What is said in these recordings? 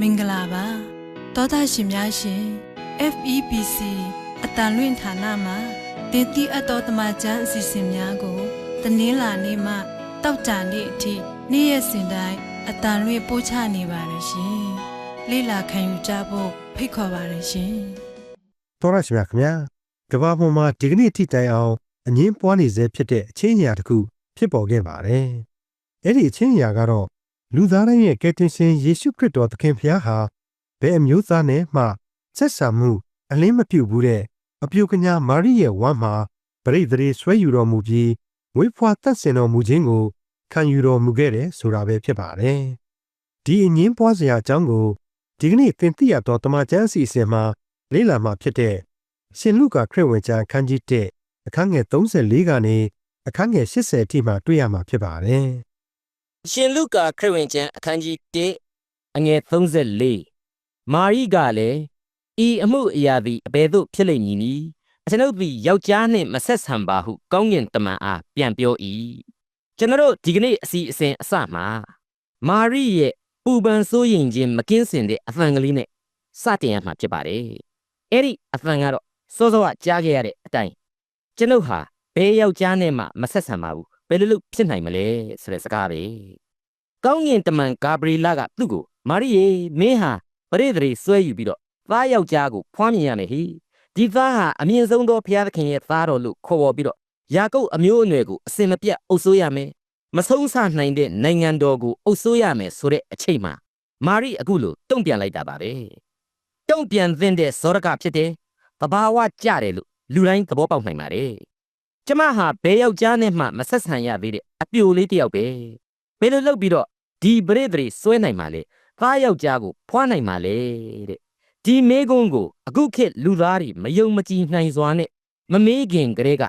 မင်္ဂလာပါတောသားရှင်များရှင် FEBC အတန်လွင့်ဌာနမှာတင်တိအပ်တော်တမချန်းအစီအစဉ်များကိုတနင်္လာနေ့မှတောက်ကြနေ့အထိနေ့ရက်စဉ်တိုင်းအတန်လွင့်ပို့ချနေပါတယ်ရှင်လေ့လာခံယူကြဖို့ဖိတ်ခေါ်ပါတယ်ရှင်တော်ရရှိမြခင်ဗျာကဘာပေါ်မှာဒီကနေ့ထိတိုင်အောင်အငင်းပွားနေစေဖြစ်တဲ့အချင်းအရာတစ်ခုဖြစ်ပေါ်ခဲ့ပါတယ်အဲ့ဒီအချင်းအရာကတော့ လူသားတိုင်းရဲ့ကယ်တင်ရှင်ယေရှုခရစ်တော်သခင်ဖျားဟာဘယ်အမျိုးသားနဲ့မှဆက်ဆံမှု အလင်းမပြုတ်ဘူးတဲ့အပြုကညာမာရိရဲ့ဝမ်းမှာပရိသေဆွဲယူတော်မူပြီးဝိဖွာသက်စင်တော်မူခြင်းကိုခံယူတော်မူခဲ့တယ်ဆိုတာပဲဖြစ်ပါတယ်ဒီအငင်းပွားစရာအကြောင်းကိုဒီကနေ့သင်သိရသောတမန်ကျမ်းအစီအစဉ်မှာလေ့လာမှာဖြစ်တဲ့ရှင်လုကာခရစ်ဝင်ကျမ်းအခန်းကြီး1အခန်းငယ်34ကနေအခန်းငယ်80အထိမှာတွေ့ရမှာဖြစ်ပါတယ် ရှင်လုကာခရစ်ဝင်ကျမ်းအခန်းကြီး1အငယ်34မာရိကလည်းဤအမှုအရာသည်အဘယ်သို့ဖြစ်လိမ့်မည်နည်းအကျွန်ုပ်သည်ယောက်ျားနှင့်မဆက်ဆံပါဟုကောင်းကင်တမန်အားပြန်ပြော၏ကျွန်တော်တို့ဒီကနေ့အစီအစဉ်အစမှာမာရိရဲ့ပူပန်စိုးရင်ခြင်းမကင်းစင်တဲ့အသံကလေးနဲ့စတင်ရမှာဖြစ်ပါတယ်အဲ့ဒီအသံကတော့စောစောကကြားခဲ့ရတဲ့အတိုင်းကျွန်ုပ်ဟာဘယ်ယောက်ျားနဲ့မှမဆက်ဆံပါဘူး ဘယ်လိုလုပ်ဖြစ်နိုင်မလဲဆိုတဲ့စကားပဲကောင်းငင်တမန်ဂါဘရီလာကသူ့ကိုမာရိယေမင်းဟာပရိသေတွေဆွဲယူပြီးတော့သားယောက်ျားကိုဖွားမြင်ရမယ်ဟိဒီသားဟာအမြင့်ဆုံးသောဘုရားသခင်ရဲ့သားတော်လို့ခေါ်ဝေါ်ပြီးတော့ယာကုပ်အမျိုးအနွယ်ကိုအစင်မပြတ်အုပ်စိုးရမယ်မဆုံးဆနိုင်တဲ့နိုင်ငံတော်ကိုအုပ်စိုးရမယ်ဆိုတဲ့အချိန်မှာမာရိအခုလိုတုံ့ပြန်လိုက်တာပါပဲတုံ့ပြန်သင့်တဲ့ဇောရကဖြစ်တယ်တဘာဝကြတယ်လို့လူတိုင်းသဘောပေါက်နိုင်ပါတယ် ကျမဟာဘယ်ယောက်ျားနဲ့မှမဆက်ဆံရသေးတဲ့အပြိုလေးတစ်ယောက်ပဲဘယ်လိုလုပ်ပြီးတော့ဒီပရိသေတွေစွဲနိုင်မှာလဲသားယောက်ျားကိုဖွားနိုင်မှာလဲတဲ့ဒီမေကုန်းကိုအခုခေတ်လူသားတွေမယုံမကြည်နိုင်စွာနဲ့မမေးခင်ကလေးက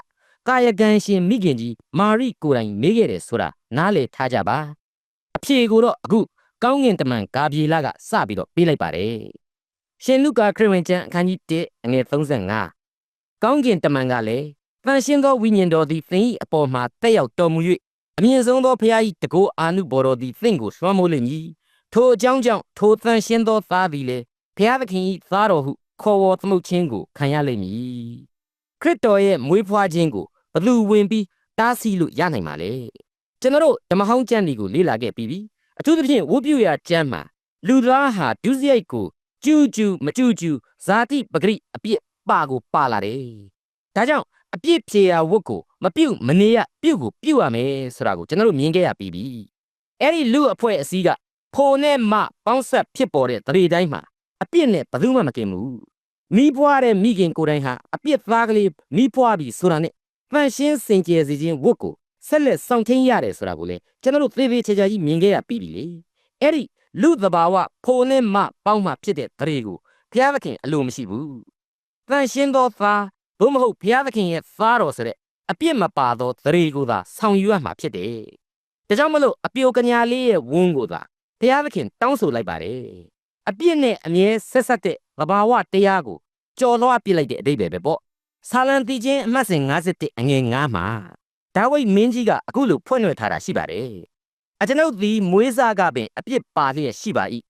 ကာယကံရှင်မိခင်ကြီးမာရိကိုယ်တိုင်မေးခဲ့တယ်ဆိုတာနားလေထားကြပါအဖြေကိုတော့အခုကောင်းငင်တမန်ဂါပြေလာကစပြီးတော့ပေးလိုက်ပါတယ်ရှင်လုကာခရစ်ဝင်ကျမ်းအခန်းကြီး1အငယ်35ကောင်းကင်တမန်ကလည်း တန်ရှင်းသောဝိညာဉ်တော်သည်သင်၏အပေါ်မှာတက်ရောက်တော်မူ၍အမြင့်ဆုံးသောဖခင်၏တကောအာနုဘော်တော်သည်သင်ကိုလွှမ်းမိုးလိမ့်မည်ထိုအကြောင်းကြောင့်ထိုတန်ရှင်းသောသားသည်လည်းဖခင်သခင်၏သားတော်ဟုခေါ်ဝေါ်သမုတ်ခြင်းကိုခံရလိမ့်မည်ခရစ်တော်ရဲ့မွေးဖွားခြင်းကိုဘယ်သူဝင်ပြီးတားဆီးလို့ရနိုင်မှာလဲကျွန်တော်တို့ဓမ္မဟောင်းကျမ်းတွေကိုလေ့လာခဲ့ပြီးပြီအထူးသဖြင့်ဝတ်ပြုရာကျမ်းမှာလူသားဟာဒုစရိုက်ကိုကျူးကျူးမကျူးကျူးဇာတိပဂရိအပြစ်ပါကိုပါလာတယ်ဒါကြောင့် အပြစ်ဖြေရာဝတ်ကိုမပြုတ်မနေရပြုတ်ကိုပြုတ်ရမယ်ဆိုတာကိုကျွန်တော်တို့မြင်ခဲ့ရပြီးပြီအဲ့ဒီလူအဖွဲ့အစည်းကဖိုနဲ့မပေါင်းဆက်ဖြစ်ပေါ်တဲ့တရေတိုင်းမှာအပြစ်နဲ့ဘယ်သူမှမကင်ဘူးမိဘွားတဲ့မိခင်ကိုယ်တိုင်ဟာအပြစ်သားကလေးမိဘွားပြီဆိုတာနဲ့ပန့်ရှင်းစင်ကြယ်စီခြင်းဝတ်ကိုဆက်လက်ဆောင်ထင်းရတယ်ဆိုတာကိုလေကျွန်တော်တို့သေသေးချာချာကြီးမြင်ခဲ့ရပြီးပြီလေအဲ့ဒီလူသဘာဝဖိုနဲ့မပေါင်းမှဖြစ်တဲ့တရေကိုဘုရားသခင်အလိုမရှိဘူးပန့်ရှင်းသောသား ဘုမဟုတ်ဘုရားသခင်ရဲ့သားတော်ဆိုတဲ့အပြစ်မပါသောသရေကိုသာဆောင်ယူရမှာဖြစ်တယ်ဒါကြောင့်မလို့အပြိုကညာလေးရဲ့ဝန်းကိုသာဘုရားသခင်တောင်းဆိုလိုက်ပါတယ်အပြစ်နဲ့အမြဲဆက်ဆက်တဲ့သဘာဝတရားကိုကြော်လွှားပြစ်လိုက်တဲ့အတိတ်ပဲပဲပေါ့ဆာလံတီချင်းအမှတ်စဉ်51အငယ်9မှာဒါဝိဒ်မင်းကြီးကအခုလိုဖွင့်ရွက်ထားတာရှိပါတယ်အကျွန်ုပ်သည်မွေးစားကပင်အပြစ်ပါလျက်ရှိပါ၏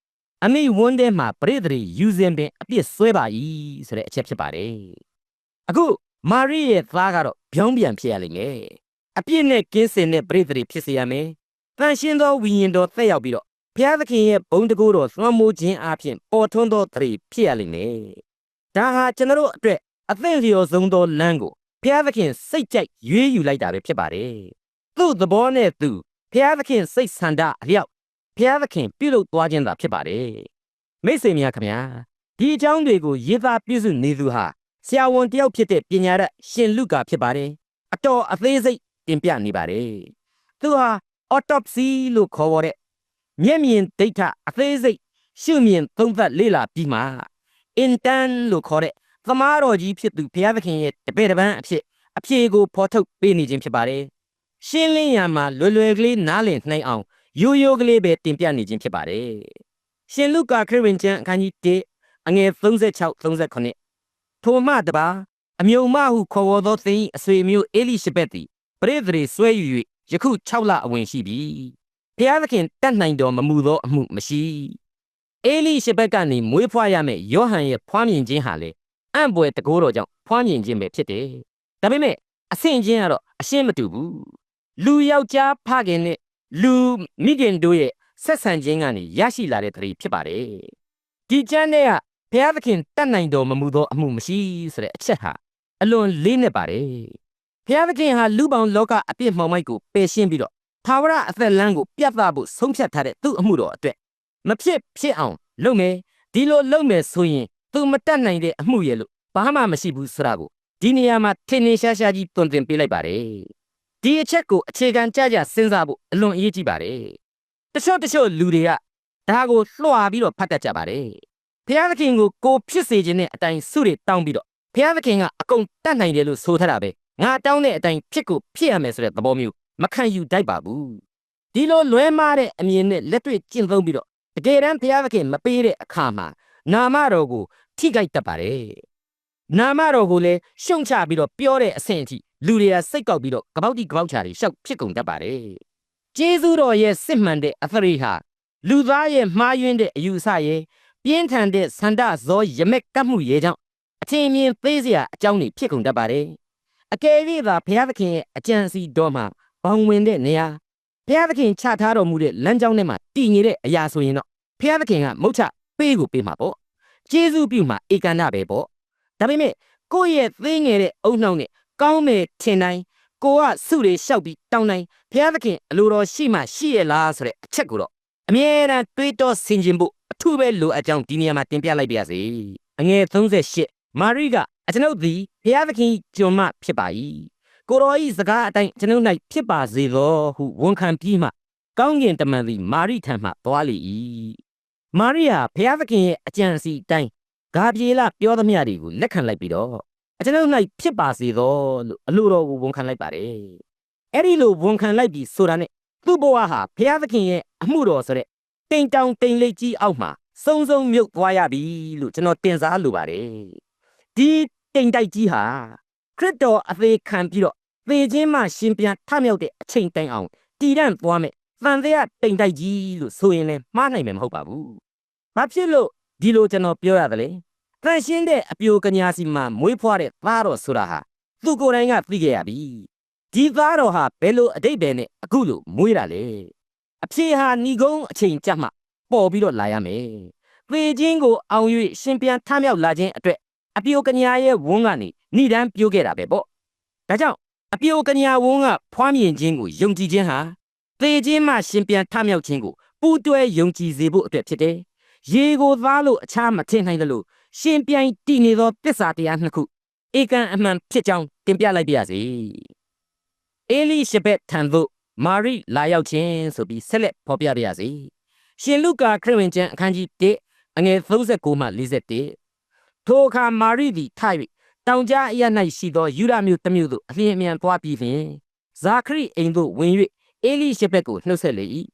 အမိဝန်းထဲမှာပရိသေယူစဉ်ပင်အပြစ်ဆွဲပါ၏ဆိုတဲ့အချက်ဖြစ်ပါတယ် အခုမာရိရဲ့သားကတော့ဗျောင်းပြန်ဖြစ်ရလိမ့်မယ်အပြစ်နဲ့ကင်းစင်တဲ့ပရိသေဖြစ်စေရမယ်တန်ရှင်းသောဝိညာဉ်တော်သက်ရောက်ပြီးတော့ဘုရားသခင်ရဲ့ဘုန်းတကူတော်သွမ်းမိုးခြင်းအပြင်ပေါ်ထွန်းသောတရေဖြစ်ရလိမ့်မယ်ဒါဟာကျွန်တော်တို့အတွက်အသင့်လျော်ဆုံးသောလမ်းကိုဘုရားသခင်စိတ်ကြိုက်ရွေးယူလိုက်တာပဲဖြစ်ပါတယ်သူ့သဘောနဲ့သူဘုရားသခင်စိတ်ဆန္ဒအလျောက်ဘုရားသခင်ပြုလုပ်သွားခြင်းသာဖြစ်ပါတယ်မိတ်ဆွေများခင်ဗျာဒီအကြောင်းတွေကိုရေးသားပြည့်စုံနေသူဟာ ဆရာဝန်တယောက်ဖြစ်တဲ့ပညာရရှင်လုကာဖြစ်ပါတယ်အတော်အသေးစိတ်တင်ပြနေပါတယ်သူဟာ autopsy လို့ခေါ်ရတဲ့မျက်မြင်ဒိဋ္ဌအသေးစိတ်ရှုမြင်သုံးသပ်လေ့လာပြီးမှ intern လို့ခေါ်တဲ့သမားတော်ကြီးဖြစ်သူဘုရားသခင်ရဲ့တပည့်တစ်ပန်းအဖြစ်အဖြေကိုဖော်ထုတ်ပေးနေခြင်းဖြစ်ပါတယ်။ရှင်းလင်းရမှာလွယ်လွယ်ကလေးနားလည်နိုင်အောင်ရိုးရိုးကလေးပဲတင်ပြနေခြင်းဖြစ်ပါတယ်။ရှင်လုကာခရစ်ဝင်ကျမ်းအခန်းကြီး1အငယ်36 39 ထိုမှတပါအမြုံမဟုခေါ်ဝေါ်သောသင်၏အဆွေမျိုးအေလိရှဘက်သည်ပရိသေတွေဆွဲယူ၍ယခု6လအဝင်ရှိပြီ။ဘုရားသခင်တတ်နိုင်တော်မမူသောအမှုမရှိအေလိရှဘက်ကနေမွေးဖွားရမယ့်ယောဟန်ရဲ့ဖွားမြင်ခြင်းဟာလေအံ့ဘွယ်တကိုးတော်ကြောင့်ဖွားမြင်ခြင်းပဲဖြစ်တယ်။ဒါပေမဲ့အဆင့်ချင်းကတော့အရှင်းမတူဘူး။လူယောက်ျားဖခင်နဲ့လူမိခင်တို့ရဲ့ဆက်ဆံခြင်းကနေရရှိလာတဲ့သတိဖြစ်ပါတယ်။ဒီကျမ်းထဲက ဘုရားသခင်တတ်နိုင်တော်မမူသောအမှုမရှိဆိုတဲ့အချက်ဟာအလွန်လေးနက်ပါတယ်။ဘုရားသခင်ဟာလူပေါင်းလောကအပြစ်မှောင်မိုက်ကိုပယ်ရှင်းပြီးတော့သာဝရအသက်လမ်းကိုပြတ်သားဖို့ဆုံးဖြတ်ထားတဲ့သူ့အမှုတော်အတွက်မဖြစ်ဖြစ်အောင်လုပ်မယ်ဒီလိုလုပ်မယ်ဆိုရင်သူမတတ်နိုင်တဲ့အမှုရဲ့လို့ဘာမှမရှိဘူးဆိုတာကိုဒီနေရာမှာထင်ထင်ရှားရှားကြီးတွင်တင်ပေးလိုက်ပါတယ်ဒီအချက်ကိုအခြေခံကြကြစဉ်းစားဖို့အလွန်အရေးကြီးပါတယ်တချို့တချို့လူတွေကဒါကိုလွှာပြီးတော့ဖတ်တတ်ကြပါတယ် ဘုရားသခင်ကိုကိုဖြစ်စေခြင်းနဲ့အတိုင်းစုတွေတောင်းပြီးတော့ဘုရားသခင်ကအကုန်တတ်နိုင်တယ်လို့ဆိုထားတာပဲငါတောင်းတဲ့အတိုင်းဖြစ်ကိုဖြစ်ရမယ်ဆိုတဲ့သဘောမျိုးမခံယူတတ်ပါဘူးဒီလိုလွဲမားတဲ့အမြင်နဲ့လက်တွေ့ကျင့်သုံးပြီးတော့တကယ်တမ်းဘုရားသခင်မပေးတဲ့အခါမှာနာမတော်ကိုထိခိုက်တတ်ပါတယ်။နာမတော်ကိုလည်းရှုံချပြီးတော့ပြောတဲ့အဆင့်အထိလူတွေကစိတ်ကောက်ပြီးတော့ကပောက်တိကပောက်ချာတွေရှောက်ဖြစ်ကုန်တတ်ပါတယ်။ကျေးဇူးတော်ရဲ့စစ်မှန်တဲ့အသရေဟာလူသားရဲ့မှားယွင်းတဲ့အယူအဆရဲ့ ပြင်းထန်တဲ့ဆန္ဒဇောရမက်ကပ်မှုရဲ့ကြောင့်အထင်အမြင်သေးစရာအကြောင်းတွေဖြစ်ကုန်တတ်ပါတယ်။အကယ်၍သာဘုရားသခင်ရဲ့အကြံစီတော်မှာဘောင်ဝင်တဲ့နေရာဘုရားသခင်ချထားတော်မူတဲ့လမ်းကြောင်းထဲမှာတည်ငြိမ်တဲ့အရာဆိုရင်တော့ဖျားသခင်ကမုတ်ချပေးကိုပေးမှာပေါ့ကျေးဇူးပြုမှာဧကန္တပဲပေါ့ဒါပေမဲ့ကိုယ့်ရဲ့သေးငယ်တဲ့အုံနှောင်းနဲ့ကောင်းမယ်ထင်တိုင်းကိုကစုတွေလျှောက်ပြီးတောင်းတိုင်းဖျားသခင်အလိုတော်ရှိမှရှိရလားဆိုတဲ့အချက်ကိုတော့အမြဲတမ်းတွေးတောဆင်ခြင်ဖို့အ ထူးပဲလိုအပ်ကြောင်းဒီနေရာမှာတင်ပြလိုက်ပါရစေအငယ်38မာရိကအကျွန်ုပ်သည်ဖျားသခင်ကျွန်မဖြစ်ပါ၏ကိုတော်ဤစကားအတိုင်းကျွန်ုပ်၌ဖြစ်ပါစေသောဟုဝန်ခံပြီးမှကောင်းကင်တမန်သည်မာရိထံမှသွားလေ၏မာရိယာဘုရားသခင်ရဲ့အကြံစီအတိုင်းဂါပြေလပြောသမျှတွေကိုလက်ခံလိုက်ပြီးတော့အကျွန်ုပ်၌ဖြစ်ပါစေသောလို့အလိုတော်ကိုဝန်ခံလိုက်ပါတယ်အဲ့ဒီလိုဝန်ခံလိုက်ပြီးဆိုတာနဲ့သူ့ဘဝဟာဘုရားသခင်ရဲ့အမှုတော်ဆိုတဲ့ တိမ်တောင်တိမ်လိပ်ကြီးအောက်မှာစုံစုံမြုပ်သွားရပြီလို့ကျွန်တော်တင်စားလိုပါတယ်ဒီတိမ်တိုက်ကြီးဟာခရစ်တော်အသေးခံပြီးတော့သေခြင်းမှရှင်ပြန်ထမြောက်တဲ့အချိန်တိုင်အောင်တည်တံ့သွားမယ်တန်တရားတိမ်တိုက်ကြီးလို့ဆိုရင်လည်းမှားနိုင်မှာမဟုတ်ပါဘူး။ဘာဖြစ်လို့ဒီလိုကျွန်တော်ပြောရတယ်လဲ။တန်ရှင်းတဲ့အပြိုကညာစီမှာမွေးဖွားတဲ့သားတော်ဆိုတာဟာသူကိုယ်တိုင်ကသိခဲ့ရပြီ။ဒီသားတော်ဟာဘယ်လိုအတိတ်ပဲနဲ့အခုလိုမွေးတာလဲ။ အဖြေဟာဏီကုန်းအချိန်ကြမှပေါ်ပြီးတော့လာရမယ်။သေခြင်းကိုအောင်၍ရှင်ပြန်ထမြောက်လာခြင်းအတွက်အပြိုကညာရဲ့ဝန်းကနေဏိဒန်းပြိုးခဲ့တာပဲပေါ့။ဒါကြောင့်အပြိုကညာဝန်းကဖွားမြင်ခြင်းကိုယုံကြည်ခြင်းဟာသေခြင်းမှရှင်ပြန်ထမြောက်ခြင်းကိုပူးတွဲယုံကြည်စေဖို့အတွက်ဖြစ်တယ်။ရေကိုသားလို့အခြားမထင်နိုင်တယ်လို့ရှင်ပြန်တည်နေသောတစ္ဆာတရားနှစ်ခုဧကန်အမှန်ဖြစ်ကြောင်းတင်ပြလိုက်ပါရစေ။အေလိရှဘက်ထံသို့ မာရိလာရောက်ခြင်းဆိုပြီးဆက်လက်ဖော်ပြပါရစေ။ရှင်လုကာခရစ်ဝင်ကျမ်းအခန်းကြီး1အငယ်39မှ41ထိုအခါမာရိသည်ထ၍တောင်ကြားအရ၌ရှိသောယူဒမြို့တစ်မြို့သို့အလျင်အမြန်သွားပြီးဖြင့်ဇာခရိအိမ်သို့ဝင်၍အေလိရှဘက်ကိုနှုတ်ဆက်လေ၏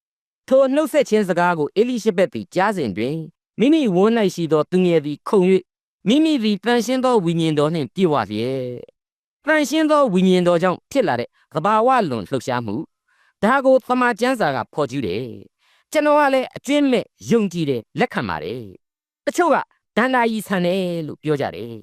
ထိုနှုတ်ဆက်ခြင်းစကားကိုအေလိရှဘက်သည်ကြားစဉ်တွင်မိမိဝန်း၌ရှိသောသူငယ်သည်ခုန်၍မိမိသည်တန်ရှင်းသောဝိညာဉ်တော်နှင့်ပြည့်ဝလျက်တန်ရှင်းသောဝိညာဉ်တော်ကြောင့်ဖြစ်လာတဲ့သဘာဝလွန်လှုပ်ရှားမှု ဒါကိုသမာကျမ်းစာကဖော်ကျူးတယ်ကျွန်တော်ကလည်းအကျွင့်မဲ့ယုံကြည်တယ်လက်ခံပါတယ်တချို့ကဒန္တာကြီးဆန်တယ်လို့ပြောကြတယ်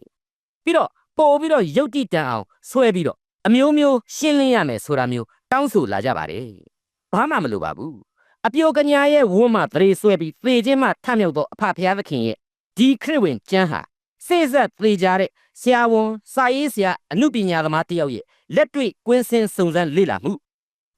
ပြီးတော့ပို့ပြီးတော့ယုတ်တိတန်အောင်ဆွဲပြီးတော့အမျိုးမျိုးရှင်းလင်းရမယ်ဆိုတာမျိုးတောင်းဆိုလာကြပါတယ်။ဘာမှမလိုပါဘူး။အပြိုကညာရဲ့ဝန်းမှာတရေဆွဲပြီးသေခြင်းမှထမြောက်သောအဖဖျားသခင်ရဲ့ဒီခရစ်ဝင်ကျမ်းဟာစေဆက်သေကြတဲ့ဆရာဝန်စာရေးဆရာအမှုပညာသမားတယောက်ရဲ့လက်တွေ့ကွင်းစင်စုံစမ်းလေ့လာမှု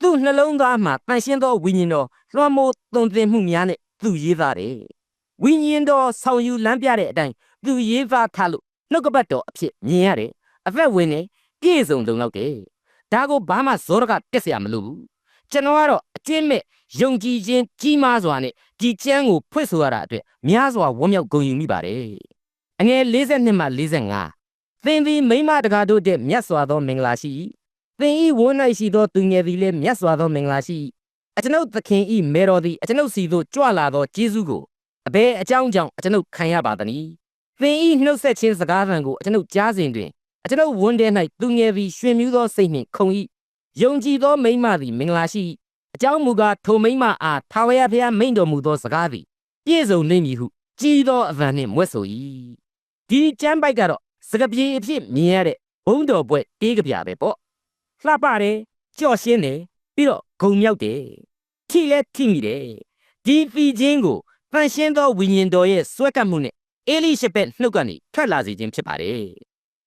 သူ့နှလုံးသားမှာတန်ရှင်းသောဝိညာဉ်တော်လွှမ်းမိုးသွန်သင်မှုများနဲ့သူရေးသားတယ်။ဝိညာဉ်တော်ဆောင်ယူလမ်းပြတဲ့အတိုင်းသူရေးသားထားလို့နှုတ်ကပတ်တော်အဖြစ်မြင်ရတယ်။အသက်ဝင်နေပြည့်စုံလုံလောက်တယ်။ဒါကိုဘာမှဇောရကတက်เสียမလို့ဘူး။ကျွန်တော်ကတော့အကျဉ်းမဲ့ယုံကြည်ခြင်းကြီးမားစွာနဲ့ဒီကျမ်းကိုဖွင့်ဆိုရတာအတွက်များစွာဝမ်းမြောက်ဂုဏ်ယူမိပါတယ်။အငယ်42မှ45သင်သည်မိမတကားတို့တဲ့မြတ်စွာသောမင်္ဂလာရှိ၏။ သင်ဤဝန်း၌ရှိသောသူငယ်သည်လည်းမြတ်စွာသောမင်္ဂလာရှိ၏။အကျွန်ုပ်သခင်ဤမေတော်သည်အကျွန်ုပ်စီသို့ကြွလာသောကျေးဇူးကိုအဘယ်အကြောင်းကြောင့်အကျွန်ုပ်ခံရပါသနည်း။သင်ဤနှုတ်ဆက်ခြင်းစကားသံကိုအကျွန်ုပ်ကြားစဉ်တွင်အကျွန်ုပ်ဝန်းထဲ၌သူငယ်သည်ရွှင်မြူးသောစိတ်နှင့်ခုန်၏ယုံကြည်သောမိမသည်မင်္ဂလာရှိ၏အကြောင်းမူကားထိုမိမအားထာဝရဘုရားမိန့်တော်မူသောစကားသည်ပြည့်စုံနေမည်ဟုကြီးသောအဗန်နှင့်မွဲ့ဆို၏ဒီကျမ်းပိုက်ကတော့စကပြေအဖြစ်မြင်ရတဲ့ဘုံတော်ပွဲတေးကြပြပဲပေါ့ လှပတယ်ကြော့ရှင်းတယ်ပြီးတော့ဂုံမြောက်တယ်ထိလဲထိမိတယ်ဒီဖီချင်းကိုတန်ရှင်းသောဝိညာဉ်တော်ရဲ့စွဲကပ်မှုနဲ့အေလိရှဘက်နှုတ်ကနေထွက်လာစေခြင်းဖြစ်ပါတယ်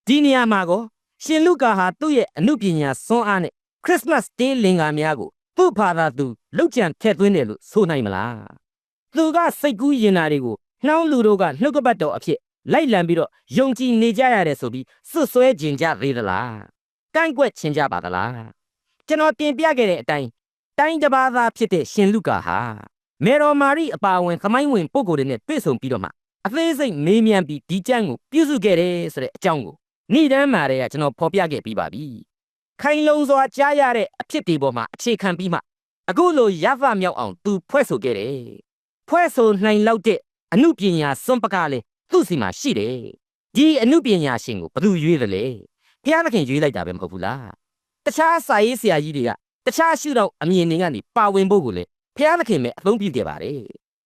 ဒီနေရာမှာကောရှင်လုကာဟာသူ့ရဲ့အမှုပညာစွမ်းအားနဲ့ခရစ်စမတ်တေးလင်္ကာများကိုသူ့ဖာသာသူလောက်ကျန်ထည့်သွင်းတယ်လို့ဆိုနိုင်မလားသူကစိတ်ကူးရင်နာတွေကိုနှောင်းလူတို့ကနှုတ်ကပတ်တော်အဖြစ်လိုက်လံပြီးတော့ယုံကြည်နေကြရတယ်ဆိုပြီးစွတ်စွဲခြင်းကြသေးသလား ကန့်ကွက်ခြင်းကြပါသလားကျွန်တော်တင်ပြခဲ့တဲ့အတိုင်းတိုင်းတစ်ပါးသားဖြစ်တဲ့ရှင်လုကာဟာမေတော်မာရိအပါအဝင်သမိုင်းဝင်ပုဂ္ဂိုလ်တွေနဲ့တွေ့ဆုံပြီးတော့မှအသေးစိတ်မေးမြန်းပြီးဒီကြမ်းကိုပြုစုခဲ့တယ်ဆိုတဲ့အကြောင်းကိုနေ့တမ်းမှာတည်းကကျွန်တော်ဖော်ပြခဲ့ပြီးပါပြီခိုင်လုံစွာကြားရတဲ့အဖြစ်တွေပေါ်မှာအခြေခံပြီးမှအခုလိုရဖမြောက်အောင်သူဖွဲ့ဆိုခဲ့တယ်ဖွဲ့ဆိုနိုင်လောက်တဲ့အမှုပညာစွန့်ပကားလေသူ့စီမှာရှိတယ်ဒီအမှုပညာရှင်ကိုဘယ်သူရွေးတယ်လဲ ဘုရားသခင်ရွေးလိုက်တာပဲမဟုတ်ဘူးလားတခြားစာရေးဆရာကြီးတွေကတခြားရှုထောင့်အမြင်တွေကနေပါဝင်ဖို့ကိုလေဘုရားသခင်ပဲအသုံးပြုခဲ့ပါတယ်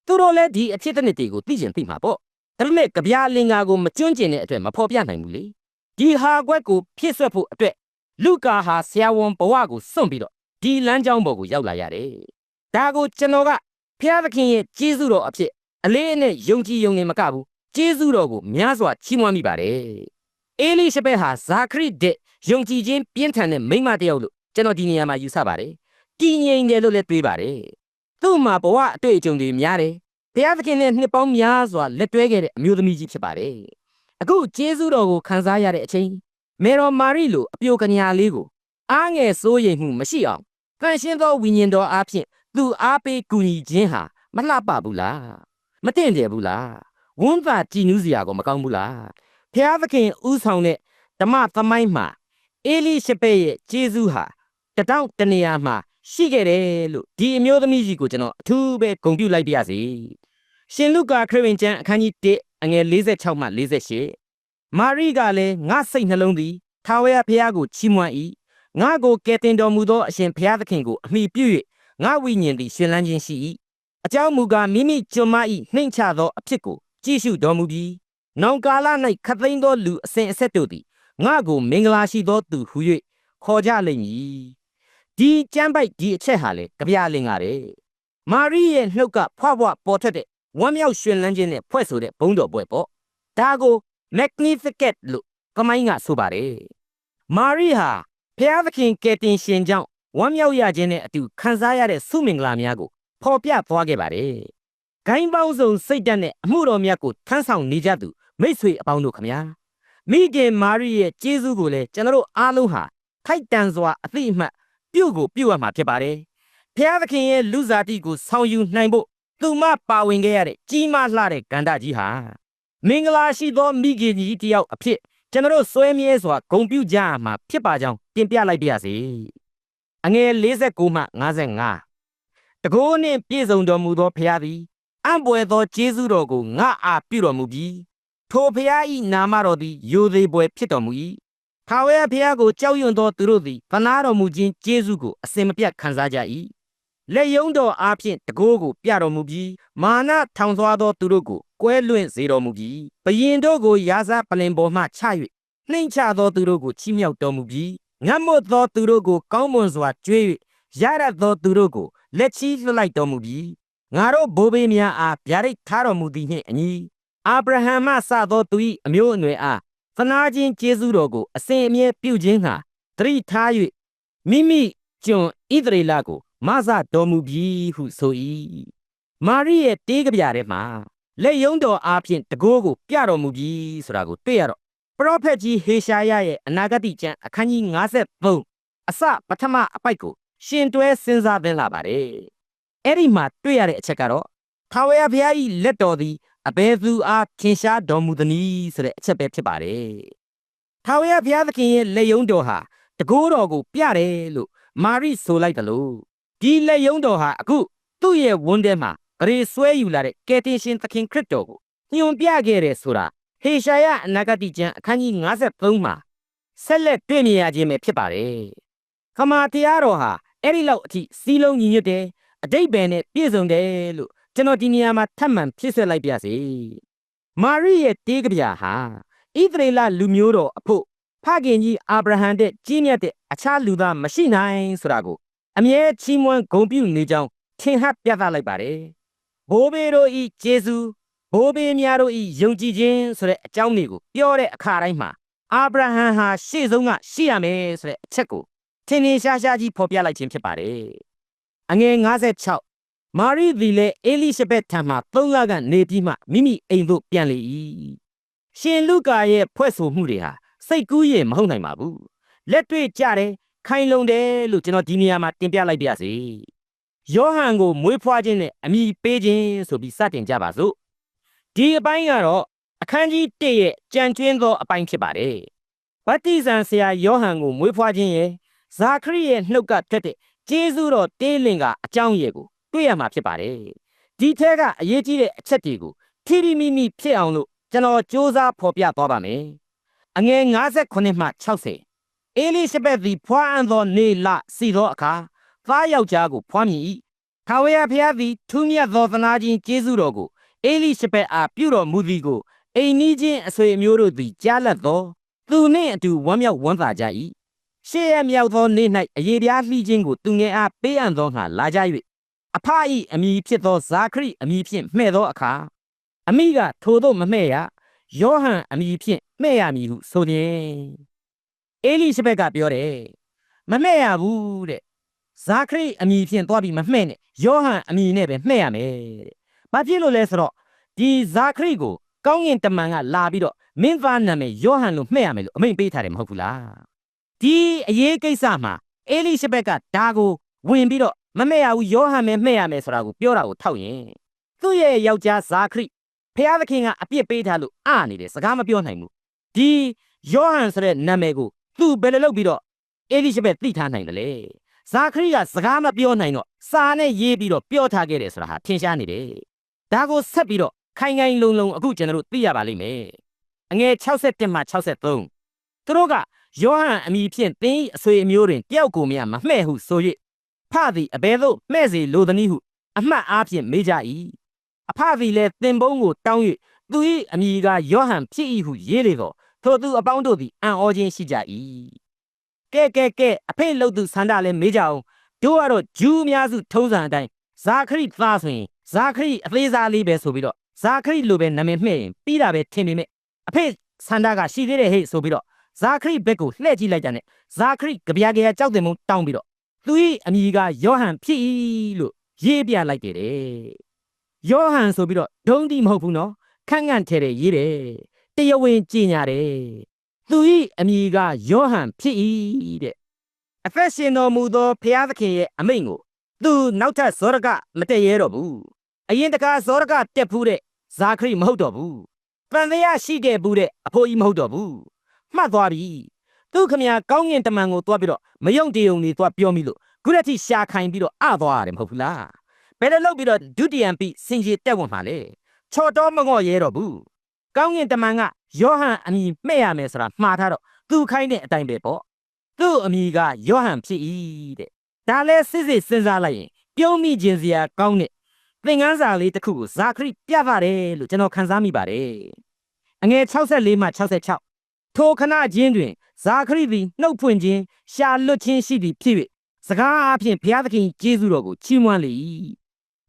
သူတို့လည်းဒီအဖြစ်တစ်နှစ်တွေကိုသိကျင်သိမှာပေါ့ဒါပေမဲ့ကြပြာလင်္ကာကိုမကျွန့်ကျင်တဲ့အတွက်မဖော်ပြနိုင်ဘူးလေဒီဟာကွက်ကိုဖြစ်ဆွက်ဖို့အတွက်လူကာဟာဆရာဝန်ဘဝကိုစွန့်ပြီးတော့ဒီလမ်းကြောင်းပေါ်ကိုရောက်လာရတယ်ဒါကိုကျွန်တော်ကဘုရားသခင်ရဲ့ကျေးဇူးတော်အဖြစ်အလေးနဲ့ယုံကြည်ယုံနေမကဘူးကျေးဇူးတော်ကိုများစွာချီးမွမ်းမိပါတယ် အေလိရှဘက်ဟာဇာခရစ်တဲ့ယုံကြည်ခြင်းပြင်းထန်တဲ့မိန်းမတစ်ယောက်လို့ကျွန်တော်ဒီနေရာမှာယူဆပါတယ်တည်ငြိမ်တယ်လို့လည်းတွေးပါတယ်သူ့မှာဘဝအတွေ့အကြုံတွေများတယ်ဘုရားသခင်နဲ့နှစ်ပေါင်းများစွာလက်တွဲခဲ့တဲ့အမျိုးသမီးကြီးဖြစ်ပါတယ်အခုကျေးဇူးတော်ကိုခံစားရတဲ့အချိန်မေတော်မာရိလိုအပြိုကညာလေးကိုအားငယ်စိုးရိမ်မှုမရှိအောင်ဖန်ရှင်းသောဝိညာဉ်တော်အားဖြင့်သူအားပေးကူညီခြင်းဟာမလှပဘူးလားမတင့်တယ်ဘူးလားဝန်းသာကြည်နူးစရာကိုမကောင်းဘူးလား ဖျားသခင်ဥဆောင်တဲ့ဓမ္မသမိုင်းမှာအေလိရှဘက်ရဲ့ကျေးဇူးဟာတတောင့်တနေရာမှာရှိခဲ့တယ်လို့ဒီအမျိုးသမီးကြီးကိုကျွန်တော်အထူးပဲဂုဏ်ပြုလိုက်ပါရစေရှင်လုကာခရစ်ဝင်ကျမ်းအခန်းကြီး1အငယ်46မှ48မာရိကလည်းငါစိတ်နှလုံးသည်ထာဝရဘုရားကိုချီးမွမ်း၏ငါကိုကယ်တင်တော်မူသောအရှင်ဘုရားသခင်ကိုအမိပြု၍ငါဝိညာဉ်သည်ရှင်လန်းခြင်းရှိ၏အကြောင်းမူကားမိမိကျွန်မ၏နှိမ့်ချသောအဖြစ်ကိုကြည့်ရှုတော်မူပြီး နောင်ကာလ၌ခတ်သိမ်းသောလူအစဉ်အဆက်တို့သည်ငါကိုမင်္ဂလာရှိသောသူဟု၍ခေါ်ကြလိမ့်မည်ဒီကျမ်းပိုက်ဒီအချက်ဟာလေကြပြလင်္ကာတယ်မာရိရဲ့နှုတ်ကဖွားဖွားပေါ်ထွက်တဲ့ဝမ်းမြောက်ရွှင်လန်းခြင်းနဲ့ဖွဲ့ဆိုတဲ့ဘုံတော်ပွဲပေါ့ဒါကို magnificent လို့ကမိုင်းကဆိုပါတယ်မာရိဟာဖျားသခင်ကယ်တင်ရှင်ကြောင့်ဝမ်းမြောက်ရခြင်းနဲ့အတူခံစားရတဲ့ဆုမင်္ဂလာများကိုဖော်ပြသွားခဲ့ပါတယ်။ ဂိုင်းပေါင်းစုံစိတ်ဓာတ်နဲ့အမှုတော်မြတ်ကိုထမ်းဆောင်နေကြသူမိတ်ဆွေအပေါင်းတို့ခမညာမိခင်မာရိရဲ့ကျေးဇူးကိုလည်းကျွန်တော်တို့အားလုံးဟာထိုက်တန်စွာအသိအမှတ်ပြုကိုပြုရမှာဖြစ်ပါတယ်။ဖျားသခင်ရဲ့လူစားတိကိုဆောင်ယူနိုင်ဖို့သူမပါဝင်ခဲ့ရတဲ့ကြီးမားလှတဲ့ကန္တာကြီးဟာမင်္ဂလာရှိသောမိခင်ကြီးတယောက်အဖြစ်ကျွန်တော်တို့စွဲမြဲစွာဂုံပြုကြရမှာဖြစ်ပါကြောင်းတင်ပြလိုက်ပါရစေ။အငယ်49မှ55တကိုးနှင့်ပြည့်စုံတော်မူသောဖျားသည် အံ့ပွေသောကျေးဇူးတော်ကိုငါအားပြုတော်မူပြီးထိုဖျား၏နာမတော်သည်ယိုသေးပွဲဖြစ်တော်မူ၏။ထာဝရဘုရားကိုကြောက်ရွံ့သောသူတို့သည်သနာတော်မူခြင်းကျေးဇူးကိုအစင်မပြတ်ခံစားကြ၏။လက်ယုံတော်အားဖြင့်တကိုးကိုပြတော်မူပြီးမာနထောင်သွားသောသူတို့ကိုကွဲလွင့်စေတော်မူပြီးဘယင်တို့ကိုရာဇပလင်ပေါ်မှချ၍နှိမ့်ချသောသူတို့ကိုချီးမြှောက်တော်မူပြီးငတ်မွတ်သောသူတို့ကိုကောင်းမွန်စွာကြွေး၍ရရသောသူတို့ကိုလက်ချီးလွှတ်လိုက်တော်မူပြီး ငါတို့ဘိုးဘေးများအားဗျာဒိတ်ထားတော်မူသည်နှင့်အညီအာဗြဟံမှစသောသူ၏အမျိုးအနွယ်အားသနာခြင်းကျေးဇူးတော်ကိုအစဉ်အမြဲပြုခြင်းဟာတရိထား၍မိမိကျွန်ဣသရေလကိုမဆတော်မူပြီးဟုဆို၏မာရိရဲ့တေးကြပြထဲမှာလက်ယုံတော်အားဖြင့်တကိုးကိုပြတော်မူပြီးဆိုတာကိုတွေ့ရတော့ပရောဖက်ကြီးဟေရှာယရဲ့အနာဂတိကျမ်းအခန်းကြီး53အစပထမအပိုက်ကိုရှင်တွဲစဉ်းစားသင်လာပါတယ် အဲ့ဒီမှာတွေ့ရတဲ့အချက်ကတော့ထာဝရဘုရား၏လက်တော်သည်အဘယ်သူအားထင်ရှားတော်မူသနည်းဆိုတဲ့အချက်ပဲဖြစ်ပါတယ်ထာဝရဘုရားသခင်ရဲ့လက်ယုံတော်ဟာတကိုးတော်ကိုပြတယ်လို့မာရိဆိုလိုက်တယ်လို့ဒီလက်ယုံတော်ဟာအခုသူ့ရဲ့ဝန်းထဲမှာဂရေဆွဲယူလာတဲ့ကယ်တင်ရှင်သခင်ခရစ်တော်ကိုညွန်ပြခဲ့တယ်ဆိုတာဟေရှာယအနာဂတိကျမ်းအခန်းကြီး53မှာဆက်လက်တွေ့မြင်ရခြင်းပဲဖြစ်ပါတယ်။ခမာတရားတော်ဟာအဲ့ဒီလောက်အထိစီးလုံးညီညွတ်တယ် အတိတ်ပဲနဲ့ပြည့်စုံတယ်လို့ကျွန်တော်ဒီနေရာမှာထပ်မံဖြစ်ဆွဲလိုက်ပြစေမာရိရဲ့တေးကဗျာဟာဣသရေလလူမျိုးတော်အဖို့ဖခင်ကြီးအာဗြဟံတဲ့ကြီးမြတ်တဲ့အခြားလူသားမရှိနိုင်ဆိုတာကိုအမြဲချီးမွမ်းဂုဏ်ပြုနေကြောင်းထင်ဟပ်ပြသလိုက်ပါတယ်ဘိုးဘေတို့ဤဂျေဇုဘိုးဘေများတို့ဤယုံကြည်ခြင်းဆိုတဲ့အကြောင်းတွေကိုပြောတဲ့အခါတိုင်းမှာအာဗြဟံဟာရှေ့ဆုံးကရှိရမယ်ဆိုတဲ့အချက်ကိုထင်ထင်ရှားရှားကြီးဖော်ပြလိုက်ခြင်းဖြစ်ပါတယ် အငယ်56မာရိသည်လည်းအေလိရှဘက်ထံမှ၃လကနေပြီးမှမိမိအိမ်သို့ပြန်လေ၏ရှင်လုကာရဲ့ဖွဲ့ဆိုမှုတွေဟာစိတ်ကူးရင်မဟုတ်နိုင်ပါဘူးလက်တွေ့ကြတယ်ခိုင်လုံတယ်လို့ကျွန်တော်ဒီနေရာမှာတင်ပြလိုက်ပါစေယောဟန်ကိုမွေးဖွားခြင်းနဲ့အမိပေးခြင်းဆိုပြီးစတင်ကြပါစို့ဒီအပိုင်းကတော့အခန်းကြီး၁ရဲ့ကြံကျွင်းသောအပိုင်းဖြစ်ပါတယ်ဗတ္တိဇံဆရာယောဟန်ကိုမွေးဖွားခြင်းရဲ့ဇာခရိရဲ့နှုတ်ကထွက်တဲ့ ကျေးဇူးတော်တေးလင်ကအကြောင်းအရာကိုတွေ့ရမှာဖြစ်ပါတယ်ဒီထဲကအရေးကြီးတဲ့အချက်တွေကိုထိထိမိမိဖြစ်အောင်လို့ကျွန်တော်စ조사ဖော်ပြသွားပါမယ်အငယ်58မှ60အေလိရှဘက်သည်ဖွားအံ့သောနေလစီသောအခါသားယောက်ျားကိုဖွားမြည်၏ထာဝရဘုရားသည်ထူးမြတ်သောသနာခြင်းကျေးဇူးတော်ကိုအေလိရှဘက်အားပြုတော်မူသည်ကိုအိမ်နီးချင်းအဆွေအမျိုးတို့သည်ကြားလတ်သောသူနှင့်အတူဝမ်းမြောက်ဝမ်းသာကြ၏ ရှေ့ရမြောက်သောနေ့၌အယေပြားလှီးခြင်းကိုသူငယ်အားပေးအပ်သောငါလာကြ၍အဖအ၏အမိဖြစ်သောဇာခရိအမိဖြင့်မှဲ့သောအခါအမိကထိုသို့မမှဲ့ရယောဟန်အမိဖြင့်မှဲ့ရမည်ဟုဆိုသည်အေလိရှဘက်ကပြောတယ်မမှဲ့ရဘူးတဲ့ဇာခရိအမိဖြင့်သွားပြီးမမှဲ့နဲ့ယောဟန်အမိနဲ့ပဲမှဲ့ရမယ်တဲ့ဘာဖြစ်လို့လဲဆိုတော့ဒီဇာခရိကိုကောင်းကင်တမန်ကလာပြီးတော့မင်းသားနာမည်ယောဟန်လို့မှဲ့ရမယ်လို့အမိန့်ပေးထားတယ်မဟုတ်ဘူးလား ဒီအရေးကိစ္စမှာအေလိရှဘက်ကဒါကိုဝင်ပြီးတော့မမဲ့ရဘူးယောဟန်ပဲမှဲ့ရမယ်ဆိုတာကိုပြောတာကိုထောက်ရင်သူ့ရဲ့ယောက်ျားဇာခရိဖျားသခင်ကအပြစ်ပေးထားလို့အနေတယ်စကားမပြောနိုင်ဘူးဒီယောဟန်ဆိုတဲ့နာမည်ကိုသူဘယ်လိုလုပ်ပြီးတော့အေလိရှဘက်သိထားနိုင်တယ်လေဇာခရိကစကားမပြောနိုင်တော့စာနဲ့ရေးပြီးတော့ပြောထားခဲ့တယ်ဆိုတာဟာထင်ရှားနေတယ်ဒါကိုဆက်ပြီးတော့ခိုင်ခိုင်လုံလုံအခုကျွန်တော်တို့သိရပါလိမ့်မယ်အငယ်61မှ63သူတို့က ယောဟန်အမိဖြင့်သင်၏အဆွေအမျိုးတွင်တယောက်ကိုမျှမမှဲ့ဟုဆို၍ဖသည်အဘဲသို့မှဲ့စေလိုသည်နည်းဟုအမှတ်အားဖြင့်မေးကြ၏အဖသည်လည်းသင်ပုံးကိုတောင်း၍သူ၏အမိကယောဟန်ဖြစ်၏ဟုရေးလေတော့ထိုသူအပေါင်းတို့သည်အံ့ဩခြင်းရှိကြ၏ကဲကဲကဲအဖေလှုပ်သူဆန္ဒလည်းမေးကြအောင်တို့ကတော့ဂျူးအများစုထုံးစံအတိုင်းဇာခရိသားဆိုရင်ဇာခရိအသေးစားလေးပဲဆိုပြီးတော့ဇာခရိလိုပဲနာမည်မှဲ့ရင်ပြီးတာပဲထင်ပေမဲ့အဖေဆန္ဒကရှိသေးတယ်ဟဲ့ဆိုပြီးတော့ ဇာခရိဘက်ကိုလှည့်ကြည့်လိုက်ကြနဲ့ဇာခရိကြပြာကြရာကြောက်တယ်မုံတောင်းပြီးတော့သူ၏အမည်ကယောဟန်ဖြစ်၏လို့ရေးပြလိုက်တယ်တဲ့ယောဟန်ဆိုပြီးတော့ဒုံးတိမဟုတ်ဘူးနော်ခန့်ခန့်ထဲတယ်ရေးတယ်တရားဝင်ကြင်ညာတယ်သူ၏အမည်ကယောဟန်ဖြစ်၏တဲ့အသက်ရှင်တော်မူသောဖျားသခင်ရဲ့အမိန့်ကိုသူနောက်ထပ်ဇောရကမတက်ရဲတော့ဘူးအရင်တကားဇောရကတက်ဖူးတဲ့ဇာခရိမဟုတ်တော့ဘူးတန်တရားရှိခဲ့ဘူးတဲ့အဖိုးကြီးမဟုတ်တော့ဘူး မှတ်သွားပြီသူခမညာကောင်းငင်တမန်ကိုတွားပြီးတော့မယုံတယုံနေတွားပြောမိလို့ခုရက်ထိရှာခိုင်ပြီးတော့အသွားရတယ်မဟုတ်ဘူးလားဘယ်လိုလုပ်ပြီးတော့ဒုတိယံပြီးစင်ကြီးတက်ဝင်မှာလဲချော်တော်မငော့ရဲတော့ဘူးကောင်းငင်တမန်ကယောဟန်အမည်မှဲ့ရမယ်ဆိုတာမှားထားတော့သူခိုင်းတဲ့အတိုင်းပဲပေါ့သူ့အမည်ကယောဟန်ဖြစ်၏တဲ့ဒါလဲစစ်စစ်စဉ်းစားလိုက်ရင်ပြုံးမိခြင်းစရာကောင်းတဲ့သင်ခန်းစာလေးတစ်ခုကိုဇာခရိပြပါတယ်လို့ကျွန်တော်ခန်းစားမိပါတယ်အငယ်64မှ66 ထိုခဏချင်းတွင်ဇာခရိသည်နှုတ်ဖွင့်ခြင်းရှာလွတ်ခြင်းရှိသည်ဖြစ်၍စကားအပြင်ဘုရားသခင်ကျေးဇူးတော်ကိုချီးမွမ်းလေ၏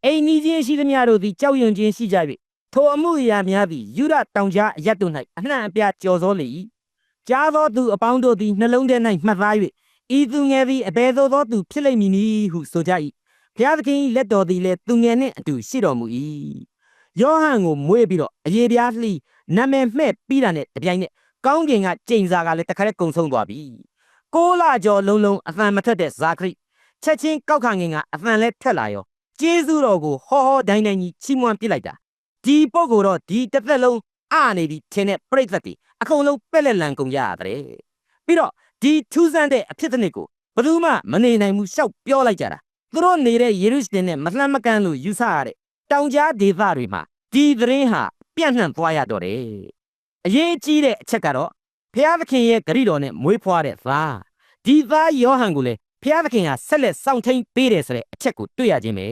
အိမ်နီးချင်းရှိသမျှတို့သည်ကြောက်ရွံ့ခြင်းရှိကြ၍ထိုအမှုအရာများသည်ယူရတောင်ကြားအရက်တို့၌အနှံ့အပြားကြော်စောလေ၏ကြားသောသူအပေါင်းတို့သည်နှလုံးထဲ၌မှတ်သား၍ဤသူငယ်သည်အဘယ်သို့သောသူဖြစ်လိမ့်မည်နည်းဟုဆိုကြ၏ဘုရားသခင်၏လက်တော်သည်လည်းသူငယ်နှင့်အတူရှိတော်မူ၏ယောဟန်ကိုမွေးပြီးတော့အယေပြားလှီးနာမည်မှဲ့ပြီးတာနဲ့တပြိုင်နက် ကောင်းကင်ကကြိမ်စာကလည်းတခါတည်းကုံဆုံးသွားပြီကိုးလာကျော်လုံးလုံးအသံမထက်တဲ့ဇာခရိချက်ချင်းကောက်ခါငင်ကအသံလဲထက်လာရောကျေးဇူးတော်ကိုဟောဟောတိုင်းတိုင်းကြီးချီးမွမ်းပြစ်လိုက်တာဒီပုဂ္ဂိုလ်တော့ဒီတစ်သက်လုံးအနေပြီးထင်တဲ့ပြိဿတ်တွေအကုန်လုံးပက်လက်လန်ကုန်ကြရတဲ့ပြီးတော့ဒီထူးဆန်းတဲ့အဖြစ်အနစ်ကိုဘယ်သူမှမနေနိုင်ဘူးရှောက်ပြောလိုက်ကြတာသူတို့နေတဲ့ယေရုရှလင်နဲ့မလှမ်းမကမ်းလို့ယူဆရတဲ့တောင်ကြားဒေသတွေမှာဒီသတင်းဟာပြန့်နှံ့သွားရတော့တယ် အရေးကြီးတဲ့အချက်ကတော့ဖျားသခင်ရဲ့ဂရိတော်နဲ့မွေးဖွားတဲ့သားဒီသားယောဟန်ကိုလည်းဖျားသခင်ဟာဆက်လက်စောင့်ထိန်ပေးတယ်ဆိုတဲ့အချက်ကိုတွေ့ရခြင်းပဲ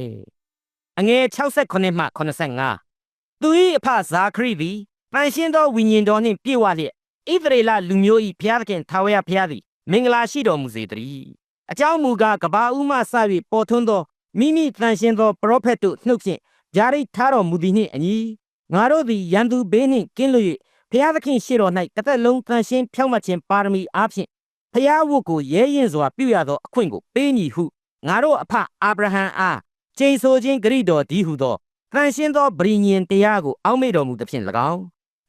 အငယ်68မှ85သူ၏အဖဇာခရိသည်ပန်ရှင်းသောဝိညာဉ်တော်နှင့်ပြည့်ဝလျက်ဣသရေလလူမျိုး၏ဘုရားသခင်ထာဝရဘုရားသည်မင်္ဂလာရှိတော်မူစေတည်းအကြောင်းမူကားကဘာဦးမှစ၍ပေါ်ထွန်းသောမိမိတန်ရှင်းသောပရောဖက်တို့နှုတ်ဖြင့်ဂျာရိထားတော်မူသည်နှင့်အညီငါတို့သည်ရန်သူဘေးနှင့်ကင်းလွတ်၍ ဘုရားသခင်ရှေ့တော်၌တစ်သက်လုံးတန်ရှင်းဖြောင့်မတ်ခြင်းပါရမီအားဖြင့်ဖျားဝတ်ကိုရဲရင်စွာပြုရသောအခွင့်ကိုပေးမည်ဟုငါတို့အဖအာဗြဟံအားကျိန်ဆိုခြင်းဂရိတော်ဒီဟုသောတန်ရှင်းသောဗြိညင်တရားကိုအောက်မေ့တော်မူသဖြင့်၎င်း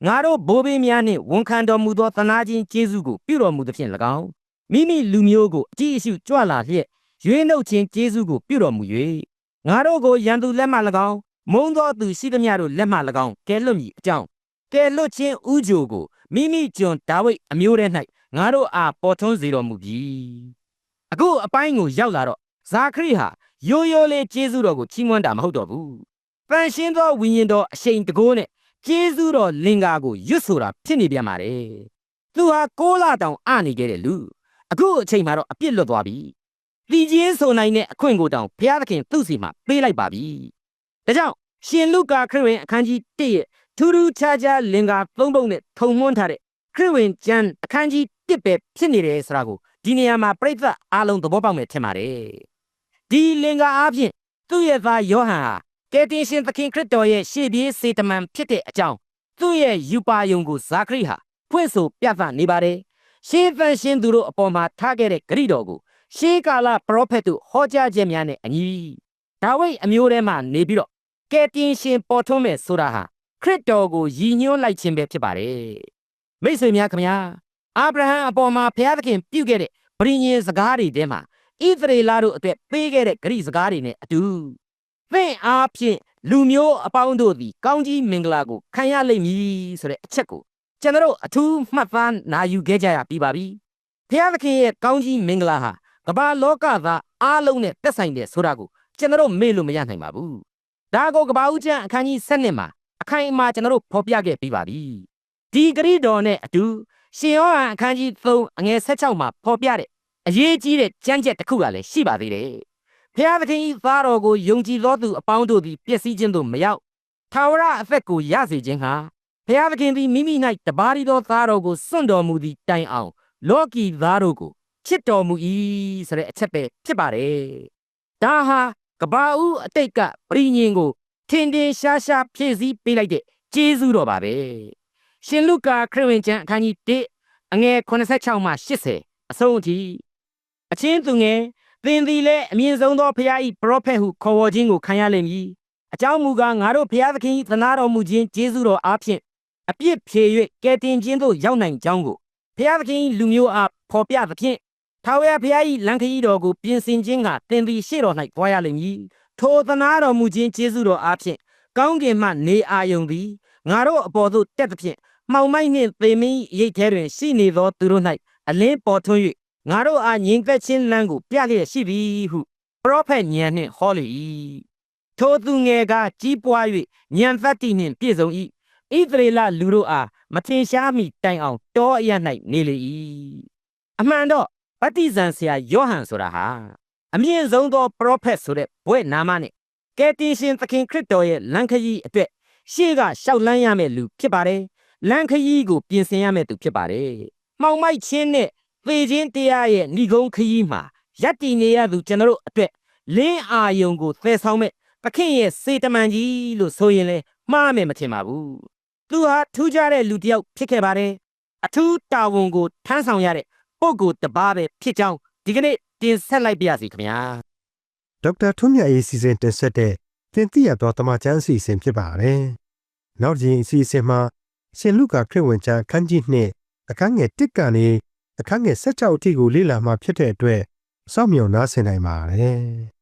ငါတို့ဘိုးဘေးများနှင့်ဝန်ခံတော်မူသောသနာခြင်းကျေးဇူးကိုပြုတော်မူသဖြင့်၎င်းမိမိလူမျိုးကိုအကြည့်အရှုကြွလာလျက်ရွေးနှုတ်ခြင်းကျေးဇူးကိုပြုတော်မူ၍ငါတို့ကိုရန်သူလက်မှ၎င်းမုံသောသူရှိသမျှတို့လက်မှ၎င်းကဲလွတ်မည်အကြောင်း ကဲလွတ်ခြင်းဥကြိုကိုမိမိကျွန်ဒါဝိဒ်အမျိုးထဲ၌ငါတို့အားပေါ်ထွန်းစေတော်မူပြီအခုအပိုင်းကိုရောက်လာတော့ဇာခရိဟာရိုးရိုးလေးကျေးဇူးတော်ကိုချီးမွမ်းတာမဟုတ်တော့ဘူးပန်ရှင်းသောဝိညာဉ်တော်အရှိန်တကိုးနဲ့ကျေးဇူးတော်လင်္ကာကိုရွတ်ဆိုတာဖြစ်နေပြန်ပါတယ်သူဟာကိုးလာတောင်အနေခဲ့တဲ့လူအခုအချိန်မှာတော့အပြစ်လွတ်သွားပြီတည်ခြင်းဆိုနိုင်တဲ့အခွင့်ကိုတောင်ဘုရားသခင်သူ့စီမှာပေးလိုက်ပါပြီဒါကြောင့်ရှင်လုကာခရစ်ဝင်အခန်းကြီး1ရဲ့ ထူးထူးခြားခြားလင်္ကာသုံးပုံနဲ့ထုံမွန်းထားတဲ့ခရစ်ဝင်ကျမ်းအခန်းကြီး1ပဲဖြစ်နေတယ်ဆိုတာကိုဒီနေရာမှာပြိဿအားလုံးသဘောပေါက်မယ်ထင်ပါတယ်ဒီလင်္ကာအားဖြင့်သူ့ရဲ့သားယောဟန်ဟာကယ်တင်ရှင်သခင်ခရစ်တော်ရဲ့ရှေ့ပြေးစေတမန်ဖြစ်တဲ့အကြောင်းသူ့ရဲ့ယူပါယုံကိုဇာခရိဟာဖွင့်ဆိုပြသနေပါတယ်ရှေးသန့်ရှင်သူတို့အပေါ်မှာထားခဲ့တဲ့ဂရိတော်ကိုရှေးကာလပရောဖက်တို့ဟောကြားခြင်းများနဲ့အညီဒါဝိဒ်အမျိုးထဲမှာနေပြီးတော့ကယ်တင်ရှင်ပေါ်ထွန်းမဲ့ဆိုတာဟာ ခရစ်တော်ကိုယည်ညွှန်းလိုက်ခြင်းပဲဖြစ်ပါတယ်မိတ်ဆွေများခင်ဗျာအာဗြဟံအပေါ်မှာဘုရားသခင်ပြုခဲ့တဲ့ဗြိညင်စကားတွေထဲမှာဣသရေလတို့အတွက်ပေးခဲ့တဲ့ဂရိစကားတွေနဲ့အတူသင်အားဖြင့်လူမျိုးအပေါင်းတို့သည်ကောင်းကြီးမင်္ဂလာကိုခံရလိမ့်မည်ဆိုတဲ့အချက်ကိုကျွန်တော်တို့အထူးမှတ်သားနာယူခဲ့ကြရပြီးပါပြီဘုရားသခင်ရဲ့ကောင်းကြီးမင်္ဂလာဟာကမ္ဘာလောကသားအားလုံးနဲ့သက်ဆိုင်တယ်ဆိုတာကိုကျွန်တော်တို့မေ့လို့မရနိုင်ပါဘူးဒါကိုကမ္ဘာဦးကျမ်းအခန်းကြီး7မှာ အခိုင်အမာကျွန်တော်တို့ဖော်ပြခဲ့ပြီးပါပြီဒီဂရိတော်နဲ့အတူရှင်ယောဟန်အခန်းကြီး3အငယ်16မှာဖော်ပြတဲ့အရေးကြီးတဲ့ကြမ်းကြက်တစ်ခုကလည်းရှိပါသေးတယ်ဖျားသခင်ဤသားတော်ကိုယုံကြည်သောသူအပေါင်းတို့သည်ပျက်စီးခြင်းသို့မရောက်ထာဝရအသက်ကိုရစေခြင်းဟာဖျားသခင်သည်မိမိ၌တပါးရီသောသားတော်ကိုစွန့်တော်မူသည့်တိုင်အောင်လောကီသားတို့ကိုချစ်တော်မူ၏ဆိုတဲ့အချက်ပဲဖြစ်ပါတယ်ဒါဟာကဘာဦးအတိတ်ကပြည်ညင်ကို ထင်ထင်ရှားရှားဖြည့်ဆည်းပေးလိုက်တဲ့ကျေးဇူးတော်ပါပဲရှင်လုကာခရစ်ဝင်ကျမ်းအခန်းကြီး1အငယ်86မှ80အဆုံးအထိအချင်းသူငယ်သင်သည်လည်းအမြင့်ဆုံးသောဖခင်၏ပရောဖက်ဟုခေါ်ဝေါ်ခြင်းကိုခံရလိမ့်မည်အကြောင်းမူကားငါတို့ဖခင်သခင်၏သနာတော်မူခြင်းကျေးဇူးတော်အားဖြင့်အပြစ်ဖြေ၍ကယ်တင်ခြင်းသို့ရောက်နိုင်ကြောင်းကိုဖခင်သခင်၏လူမျိုးအားဖော်ပြသဖြင့်ထာဝရဘုရား၏လံခရီးတော်ကိုပြင်ဆင်ခြင်းကသင်သည်ရှေ့တော်၌သွားရလိမ့်မည် ထိုသနာတော်မူခြင်းကျေးဇူးတော်အားဖြင့်ကောင်းကင်မှနေအာယုန်သည်ငါတို့အပေါ်သို့တက်သဖြင့်မှောင်မိုက်နှင့်သေမင်း၏ရိတ်ထဲတွင်ရှိနေသောသူတို့၌အလင်းပေါ်ထွန်း၍ငါတို့အားငြိမ်သက်ခြင်းလမ်းကိုပြလျက်ရှိသည်ဟုပရောဖက်ညံနှင့်ဟောလေ၏ထိုသူငယ်ကကြီးပွား၍ညံသက်တည်နှင့်ပြည့်စုံ၏ဣသရေလလူတို့အားမထင်ရှားမီတိုင်အောင်တောအရ၌နေလေ၏အမှန်တော့ဗတ္တိဇံဆရာယောဟန်ဆိုတာဟာ အမြင့်ဆုံးသောပရောဖက်ဆိုတဲ့ဘွဲ့နာမနဲ့ကယ်တင်ရှင်သခင်ခရစ်တော်ရဲ့လမ်းခရီးအတွက်ရှေ့ကရှောက်လန်းရမယ့်လူဖြစ်ပါတယ်လမ်းခရီးကိုပြင်ဆင်ရမယ့်သူဖြစ်ပါတယ်မှောင်မိုက်ခြင်းနဲ့သေခြင်းတရားရဲ့ဏိဂုံးခရီးမှာရက်တည်နေရသူကျွန်တော်တို့အတွက်လင်းအာယုံကိုသယ်ဆောင်မဲ့သခင်ရဲ့စေတမန်ကြီးလို့ဆိုရင်လေမှားမယ်မထင်ပါဘူးသူဟာထူးခြားတဲ့လူတစ်ယောက်ဖြစ်ခဲ့ပါတယ်အထူးတာဝန်ကိုထမ်းဆောင်ရတဲ့ပုဂ္ဂိုလ်တစ်ပါးပဲဖြစ်ကြောင်းဒီကနေ့ တင်ဆက်လိုက်ပါရစေခင်ဗျာဒေါက်တာထွန်းမြတ်ရေးစီစဉ်တင်ဆက်တဲ့သင်သိရသောတမချန်းအစီအစဉ်ဖြစ်ပါတယ်။နောက်တစ်ချိန်အစီအစဉ်မှာရှင်လုကာခရစ်ဝင်ကျမ်းအခန်းကြီး2အခန်းငယ်1ကနေအခန်းငယ်16အထိကိုလေ့လာမှဖြစ်တဲ့အတွက်စောင့်မျှော်နားဆင်နိုင်ပါတယ်။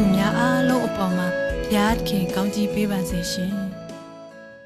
သူများအားလုံးအပေါ်မှာဘုရားခင်ကောင်းကြီးပေးပါစေရှင်။